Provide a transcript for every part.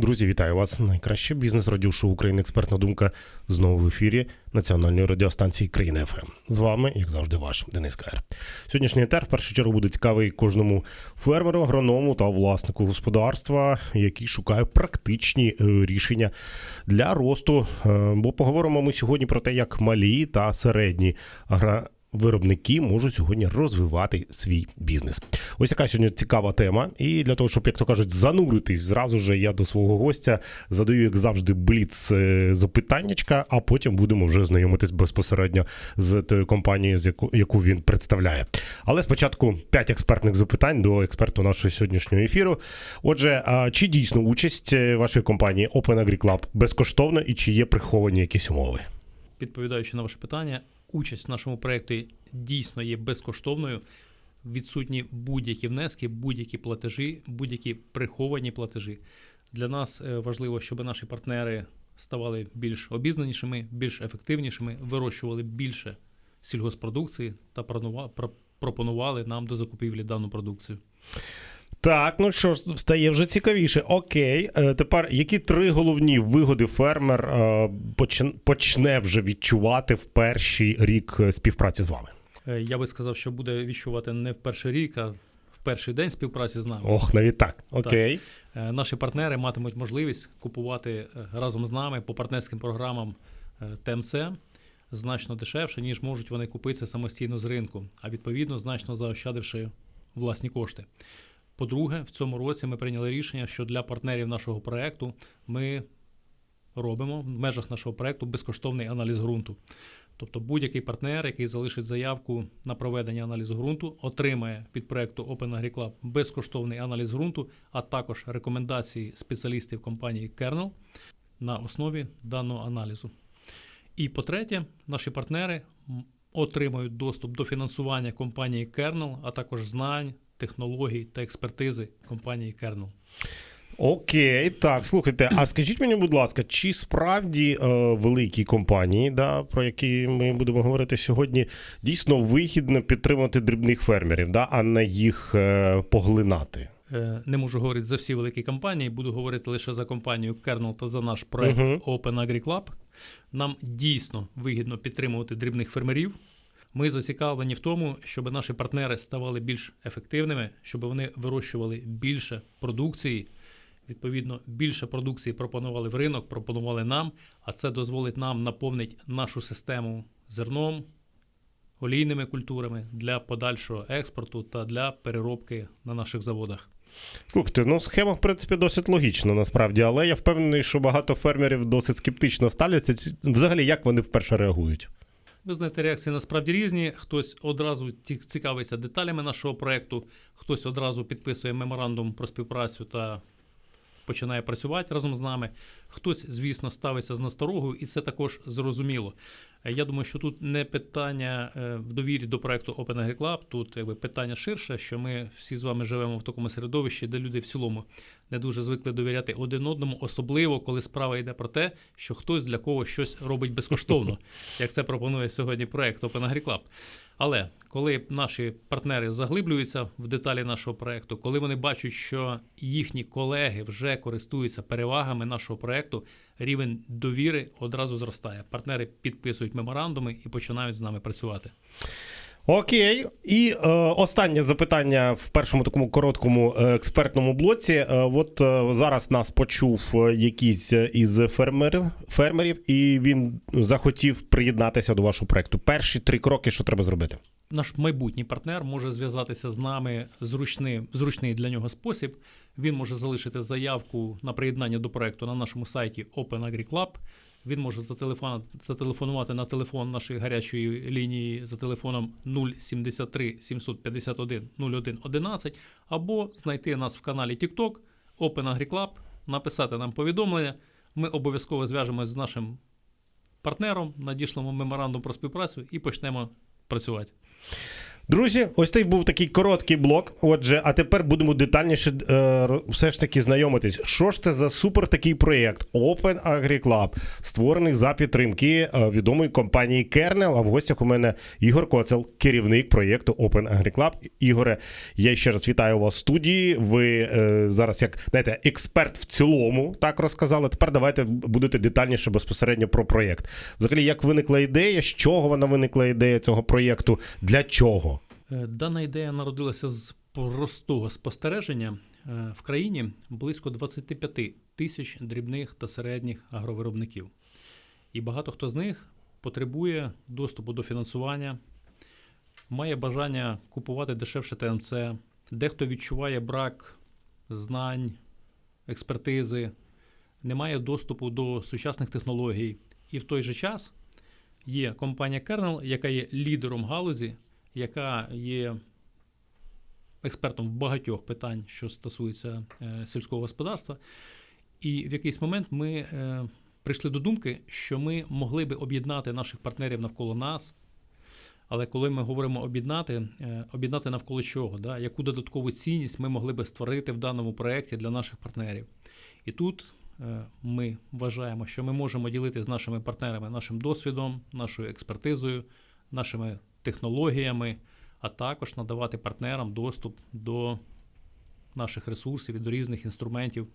Друзі, вітаю вас. Найкраще бізнес радіошоу України Експертна думка знову в ефірі національної радіостанції Країна ФМ. З вами, як завжди, ваш Денис Каєр. Сьогоднішній етер в першу чергу буде цікавий кожному фермеру, агроному та власнику господарства, який шукає практичні е, рішення для росту. Е, Бо поговоримо ми сьогодні про те, як малі та середні агро виробники можуть сьогодні розвивати свій бізнес. Ось яка сьогодні цікава тема. І для того, щоб, як то кажуть, зануритись, зразу же я до свого гостя задаю, як завжди, бліц е, запитаннячка, а потім будемо вже знайомитись безпосередньо з тою компанією, з яку, яку він представляє. Але спочатку 5 експертних запитань до експерту нашого сьогоднішнього ефіру. Отже, чи дійсно участь е, вашої компанії Open Agri Club безкоштовна і чи є приховані якісь умови? Відповідаючи на ваше питання, участь в нашому проєкті дійсно є безкоштовною. Відсутні будь-які внески, будь-які платежі, будь-які приховані платежі. Для нас е, важливо, щоб наші партнери ставали більш обізнанішими, більш ефективнішими, вирощували більше сільгоспродукції та пропонували нам до закупівлі дану продукцію. Так, ну що ж, стає вже цікавіше. Окей, е, тепер які три головні вигоди фермер е, почне вже відчувати в перший рік е, співпраці з вами? Я би сказав, що буде відчувати не в перший рік, а в перший день співпраці з нами. Ох, навіть так. Окей. Е, Наші партнери матимуть можливість купувати разом з нами по партнерським програмам ТМЦ значно дешевше, ніж можуть вони купитися самостійно з ринку, а відповідно значно заощадивши власні кошти. По-друге, в цьому році ми прийняли рішення, що для партнерів нашого проекту ми робимо в межах нашого проекту безкоштовний аналіз ґрунту. Тобто будь-який партнер, який залишить заявку на проведення аналізу ґрунту, отримає від проекту Open Agri Club безкоштовний аналіз ґрунту, а також рекомендації спеціалістів компанії Kernel на основі даного аналізу. І по-третє, наші партнери отримають доступ до фінансування компанії Kernel, а також знань, технологій та експертизи компанії Kernel. Окей, так, слухайте, а скажіть мені, будь ласка, чи справді е, великі компанії, да, про які ми будемо говорити сьогодні, дійсно вигідно підтримувати дрібних фермерів, да, а не їх е, поглинати? Е, Не можу говорити за всі великі компанії, буду говорити лише за компанію Kernel та за наш проект Мгм. Open Agri Club. Нам дійсно вигідно підтримувати дрібних фермерів. Ми зацікавлені в тому, щоб наші партнери ставали більш ефективними, щоб вони вирощували більше продукції. Відповідно, більше продукції пропонували в ринок, пропонували нам, а це дозволить нам наповнити нашу систему зерном, олійними культурами для подальшого експорту та для переробки на наших заводах. Слухайте, ну схема, в принципі, досить логічна насправді, але я впевнений, що багато фермерів досить скептично ставляться. Взагалі, як вони вперше реагують? Ви знаєте, реакції насправді різні. Хтось одразу цікавиться деталями нашого проекту, хтось одразу підписує меморандум про співпрацю та починає працювати разом з нами. Хтось, звісно, ставиться з насторогою, і це також зрозуміло. Е, Я думаю, що тут не питання е, в довірі до проекту Open Club, тут якби питання ширше, що ми всі з вами живемо в такому середовищі, де люди в цілому не дуже звикли довіряти один одному, особливо коли справа йде про те, що хтось для когось щось робить безкоштовно, як це пропонує сьогодні проект Open Agri Club. Але коли наші партнери заглиблюються в деталі нашого проекту, коли вони бачать, що їхні колеги вже користуються перевагами нашого проекту, рівень довіри одразу зростає. Партнери підписують меморандуми і починають з нами працювати. Окей, і е, останнє запитання в першому такому короткому е, експертному блоці. Е, от е, зараз нас почув е, якийсь е, із фермерів, фермерів, і він захотів приєднатися до вашого проекту. Перші три кроки, що треба зробити. Наш майбутній партнер може зв'язатися з нами зручний, зручний для нього спосіб. Він може залишити заявку на приєднання до проекту на нашому сайті Open Agri Club. Він може зателефон- зателефонувати на телефон нашої гарячої лінії за телефоном 073 751 01 11 або знайти нас в каналі TikTok Open Agri Club, написати нам повідомлення. Ми обов'язково зв'яжемось з нашим партнером, надішлемо меморандум про співпрацю і почнемо працювати. Друзі, ось цей був такий короткий блок. Отже, а тепер будемо детальніше е, все ж таки знайомитись. Що ж це за супер такий проєкт Open Agri Club, створений за підтримки е, відомої компанії Kernel. А в гостях у мене Ігор Коцел, керівник проєкту Open Agri Club. Ігоре, я ще раз вітаю вас в студії. Ви е, зараз, як знаєте, експерт в цілому, так розказали. Тепер давайте будете детальніше безпосередньо про проєкт. Взагалі, як виникла ідея, з чого вона виникла ідея цього проєкту, для чого? Е, Дана ідея народилася з простого спостереження. Е, В країні близько 25 тисяч дрібних та середніх агровиробників. І багато хто з них потребує доступу до фінансування, має бажання купувати дешевше ТНЦ, дехто відчуває брак знань, експертизи, не має доступу до сучасних технологій. І в той же час є компанія Kernel, яка є лідером галузі, яка є експертом в багатьох питань, що стосуються е, сільського господарства. І в якийсь момент ми е, прийшли до думки, що ми могли би об'єднати наших партнерів навколо нас. Але коли ми говоримо об'єднати, е, об'єднати навколо чого, да? яку додаткову цінність ми могли би створити в даному проєкті для наших партнерів. І тут ми вважаємо, що ми можемо ділити з нашими партнерами нашим досвідом, нашою експертизою, нашими технологіями, а також надавати партнерам доступ до наших ресурсів і до різних інструментів,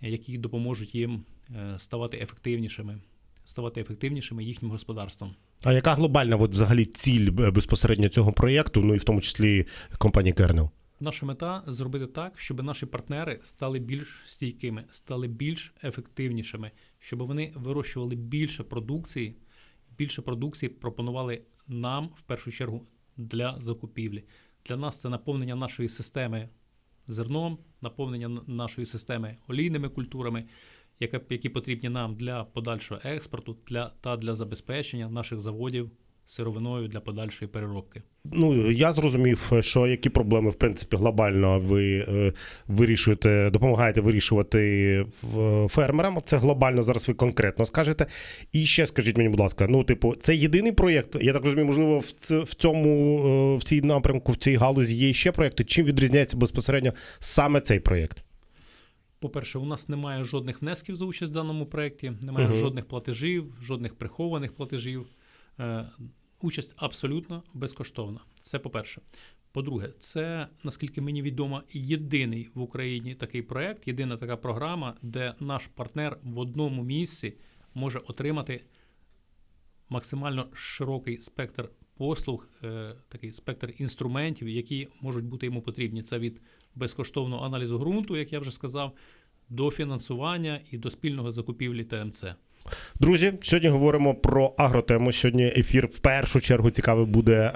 які допоможуть їм е, ставати ефективнішими, ставати ефективнішими їхнім господарством. А яка глобальна от, взагалі ціль е, безпосередньо цього проєкту, ну і в тому числі компанії Kernel? Наша мета зробити так, щоб наші партнери стали більш стійкими, стали більш ефективнішими, щоб вони вирощували більше продукції, більше продукції пропонували нам в першу чергу для закупівлі. Для нас це наповнення нашої системи зерном, наповнення нашої системи олійними культурами, які потрібні нам для подальшого експорту для, та для забезпечення наших заводів сировиною для подальшої переробки. Ну я зрозумів, що які проблеми в принципі глобально ви е, вирішуєте, допомагаєте вирішувати фермерам. Це глобально зараз ви конкретно скажете. І ще скажіть мені, будь ласка, ну типу, це єдиний проєкт. Я так розумію, можливо, в цьому е, в цій напрямку, в цій галузі є ще проєкти. Чим відрізняється безпосередньо саме цей проєкт? По-перше, у нас немає жодних внесків за участь в даному проєкті, немає Мгм. жодних платежів, жодних прихованих платежів. Участь абсолютно безкоштовна. Це по-перше. По-друге, це, наскільки мені відомо, єдиний в Україні такий проєкт, єдина така програма, де наш партнер в одному місці може отримати максимально широкий спектр послуг, е, такий спектр інструментів, які можуть бути йому потрібні. Це від безкоштовного аналізу ґрунту, як я вже сказав, до фінансування і до спільного закупівлі ТМЦ. Друзі, сьогодні говоримо про агротему. Сьогодні ефір в першу чергу цікавий буде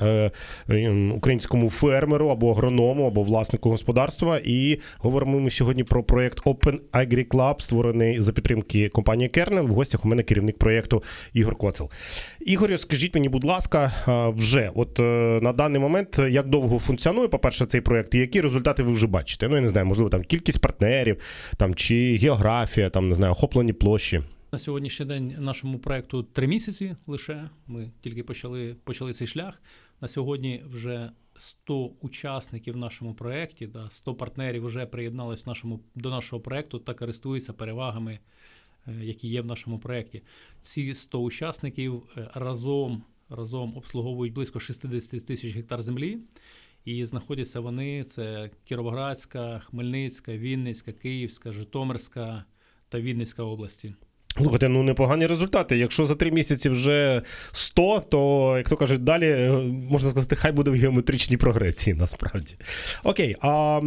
е, українському фермеру або агроному, або власнику господарства. І говоримо ми сьогодні про проєкт Open Agri Club, створений за підтримки компанії Kernel. В гостях у мене керівник проєкту Ігор Коцел. Ігорю, скажіть мені, будь ласка, е, вже от е, на даний момент як довго функціонує, по-перше, цей проєкт, і які результати ви вже бачите? Ну я не знаю, можливо, там кількість партнерів, там чи географія, там не знаю, охоплені площі. На сьогоднішній день нашому проекту три місяці лише. Ми тільки почали, почали цей шлях. На сьогодні вже 100 учасників в нашому проєкті, да, 100 партнерів вже приєдналися нашому, до нашого проєкту та користуються перевагами, е, які є в нашому проєкті. Ці 100 учасників е, разом, разом обслуговують близько 60 тисяч гектар землі. І знаходяться вони: це Кіровоградська, Хмельницька, Вінницька, Київська, Житомирська та Вінницька області. Слухайте, ну непогані результати. Якщо за три місяці вже 100, то, як то кажуть, далі е, можна сказати, хай буде в геометричній прогресії, насправді. Окей, а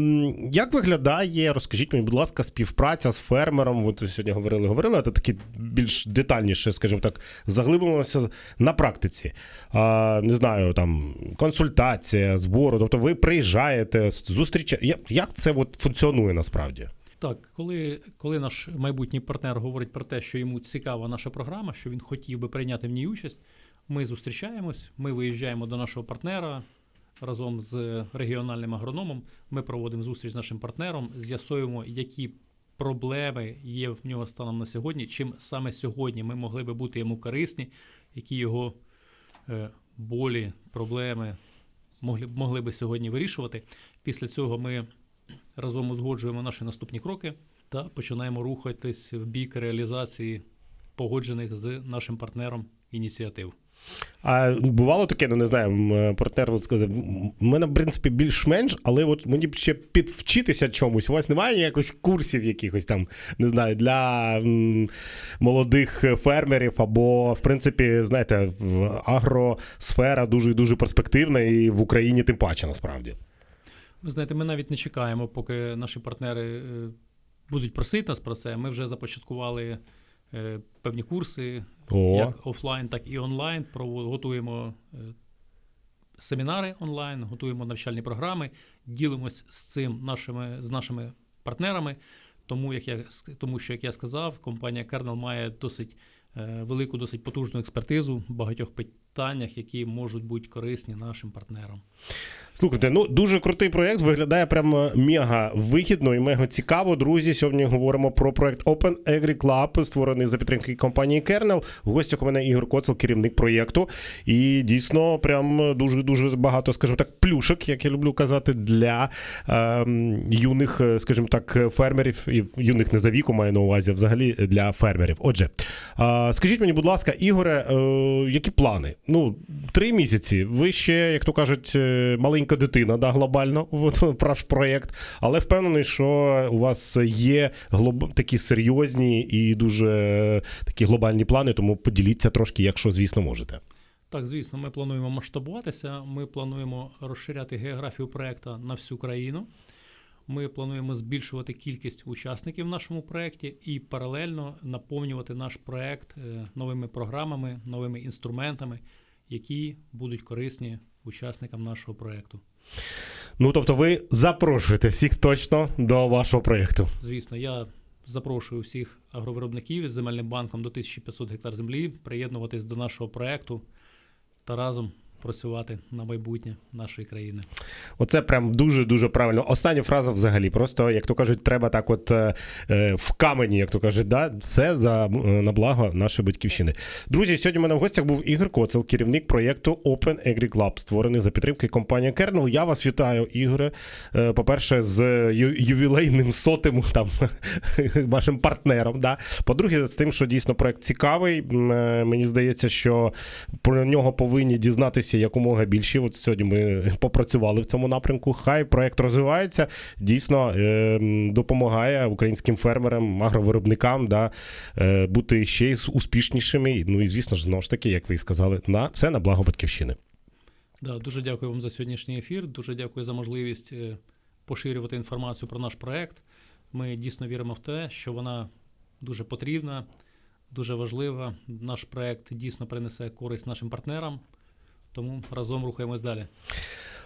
як виглядає, розкажіть мені, будь ласка, співпраця з фермером? Ви сьогодні говорили, говорили, а це таки більш детальніше, скажімо так, заглибимося на практиці. А, не знаю, там консультація, збору. Тобто ви приїжджаєте, зустрічаєте. Як це от функціонує насправді? Так, коли, коли наш майбутній партнер говорить про те, що йому цікава наша програма, що він хотів би прийняти в ній участь, ми зустрічаємось, ми виїжджаємо до нашого партнера разом з регіональним агрономом. Ми проводимо зустріч з нашим партнером, з'ясуємо, які проблеми є в нього станом на сьогодні, чим саме сьогодні ми могли би бути йому корисні, які його е, болі, проблеми могли, могли би сьогодні вирішувати. Після цього ми разом узгоджуємо наші наступні кроки та починаємо рухатись в бік реалізації погоджених з нашим партнером ініціатив. А бувало таке, ну не знаю, партнер сказав, в мене, в принципі, більш-менш, але от мені б ще підвчитися чомусь. У вас немає якось курсів якихось там, не знаю, для м, молодих фермерів, або, в принципі, знаєте, агросфера дуже дуже перспективна, і в Україні тим паче насправді. Ви знаєте, ми навіть не чекаємо, поки наші партнери е, будуть просити нас про це. Ми вже започаткували е, певні курси, О, як офлайн, так і онлайн. Готуємо е, семінари онлайн, готуємо навчальні програми, ділимось з цим нашими, з нашими партнерами. Тому, як я, тому що, як я сказав, компанія Kernel має досить велику, досить потужну експертизу в багатьох питаннях, які можуть бути корисні нашим партнерам. Слухайте, ну дуже крутий проєкт, виглядає прямо мега вигідно і мега цікаво. Друзі, сьогодні говоримо про проєкт Open Agri Club, створений за підтримки компанії Kernel. В гостях у мене Ігор Коцел, керівник проєкту. І дійсно, прям дуже дуже багато, скажімо так, плюшок, як я люблю казати, для е, юних, е, скажімо так, фермерів і юних не за віку маю на увазі, взагалі для фермерів. Отже, е, скажіть мені, будь ласка, Ігоре, е, які плани? Ну, три місяці. Ви ще, як то кажуть, е, маленька дитина, да, глобально, ваш проєкт. Але впевнений, що у вас є глоб... такі серйозні і дуже е, такі глобальні плани, тому поділіться трошки, якщо, звісно, можете. Так, звісно, ми плануємо масштабуватися. Ми плануємо розширяти географію проекту на всю країну. Ми плануємо збільшувати кількість учасників в нашому проєкті і паралельно наповнювати наш проект е, новими програмами, новими інструментами, які будуть корисні учасникам нашого проєкту. Ну, тобто, ви запрошуєте всіх точно до вашого проєкту. Звісно, я запрошую всіх агровиробників із земельним банком до 1500 гектар землі приєднуватись до нашого проєкту та разом працювати на майбутнє нашої країни. Оце прям дуже дуже правильно. Остання фраза взагалі. Просто, як то кажуть, треба так, от е, е, в камені, як то кажуть, да? все за е, на благо нашої батьківщини. Друзі, сьогодні у мене в гостях був Ігор Коцел, керівник проєкту Open Agri Club, створений за підтримки компанії Kernel. Я вас вітаю, Ігоре. По-перше, з ювілейним сотим там вашим партнером. Да? По-друге, з тим, що дійсно проект цікавий. Мені здається, що про нього повинні дізнатися якомога більше. От сьогодні ми попрацювали в цьому напрямку. Хай проект розвивається, дійсно е, допомагає українським фермерам, агровиробникам да, е, бути ще й успішнішими. Ну і звісно ж, знову ж таки, як ви і сказали, на все на благо батьківщини. Да, дуже дякую вам за сьогоднішній ефір. Дуже дякую за можливість е, поширювати інформацію про наш проект. Ми дійсно віримо в те, що вона дуже потрібна, дуже важлива. Наш проект дійсно принесе користь нашим партнерам. Тому разом рухаємось далі.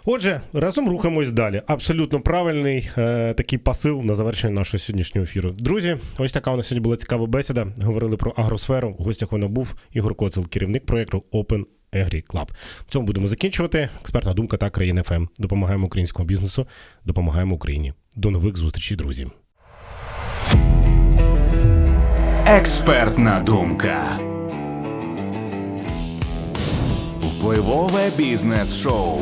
Отже, разом рухаємось далі. Абсолютно правильний е, такий посил на завершення нашого сьогоднішнього ефіру. Друзі, ось така у нас сьогодні була цікава бесіда. Говорили про агросферу. В гостях у нас був Ігор Коцел, керівник проєкту Open Agri Club. В цьому будемо закінчувати. Експертна думка та країна ФМ. Допомагаємо українському бізнесу, допомагаємо Україні. До нових зустрічей, друзі. Експертна думка. Впливове бізнес-шоу.